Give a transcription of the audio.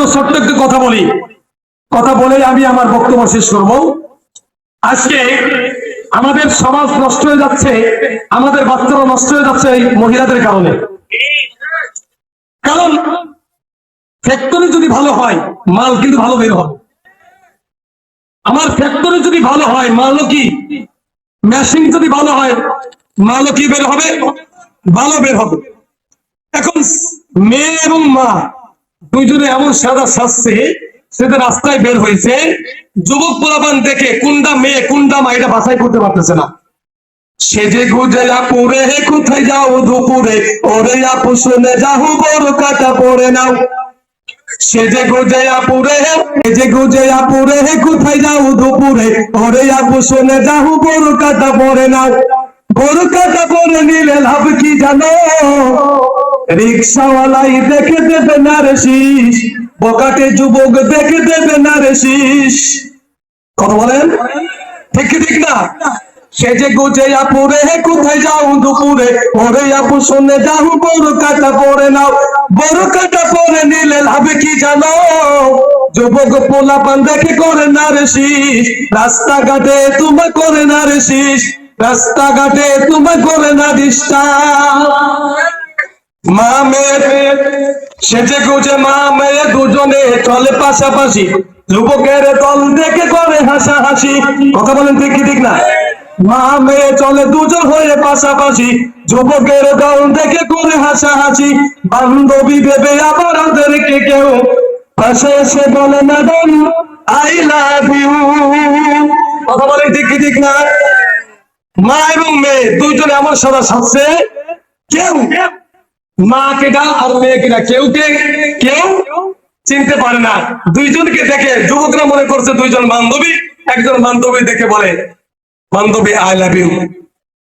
জন্য ছোট্ট একটু কথা বলি। কথা বলে আমি আমার বক্তব্য শেষ করব। আজকে আমাদের সমাজ নষ্ট হয়ে যাচ্ছে, আমাদের বাচ্চারা নষ্ট হয়ে যাচ্ছে এই মহিলাদের কারণে। কারণ ফ্যাক্টরি যদি ভালো হয়, মাল কিন্তু ভালো বের হবে। আমার ফ্যাক্টরি যদি ভালো হয়, মালও কি? মেশিন যদি ভালো হয়, মালও কি বের হবে? ভালো বের হবে। এখন মেয়ে এবং মা দুইজনে এমন সাদা সাজছে সেটা রাস্তায় বের হয়েছে। যুবক পোলাপান দেখে কোনটা মেয়ে কোনটা মা এটা বাছাই করতে পারতেছে না। সেজে গুজে আপুরে হে কোথায় যাও দুপুরে? ওরে আপু শুনে যাহু বড় কাটা পড়ে নাও। সেজে গুজে আপুরে হে সেজে গুজে আপুরে হে কোথায় যাও দুপুরে? ওরে আপু শুনে যাহু বড় কাটা পড়ে নাও। বড় কাটা পরে নিলে লাভ কি জানো? রিক্সাওয়ালাই দেখে দেবে না রে শীষ বকাটে যুবক দেখে দেবে না রে শীষ। কথা বলেন? ঠিক ঠিক না? সেজে গুজে আপুরে, হে কোথায় যাও দুপুরে? ওরে আপু, শুনে যাও বড় কাটা পরে নাও। বড় কাটা পরে নিলে লাভে কি জানো? যুবক পোলা পান দেখে করে না রে রাস্তাঘাটে তোমা করে না রে রাস্তাঘাটে তোমা করে না ডিস্টার্ব মা মেয়ে সেজে গুজে মা মেয়ে দুজনে চলে পাশাপাশি। যুবকের দল দেখে করে হাসাহাসি। কথা বলেন ঠিক ঠিক না? মা মেয়ে চলে দুজন হয়ে পাশাপাশি। যুবকের দল দেখে করে হাসাহাসি। বান্ধবী ভেবে আবার ওদেরকে কেউ পাশে এসে বলে ম্যাডাম আই লাভ ইউ কথা বলেন ঠিক ঠিক না? মা এবং মেয়ে দুইজন এমন সদা সাজছে কেউ মা কেটা আর মেয়ে কেটা কেউ কে? কেউ? চিনতে পারে না। দুইজনকে দেখে যুবকরা মনে করছে দুইজন বান্ধবী, একজন বান্ধবী দেখে বলে, বান্ধবী আই লাভ ইউ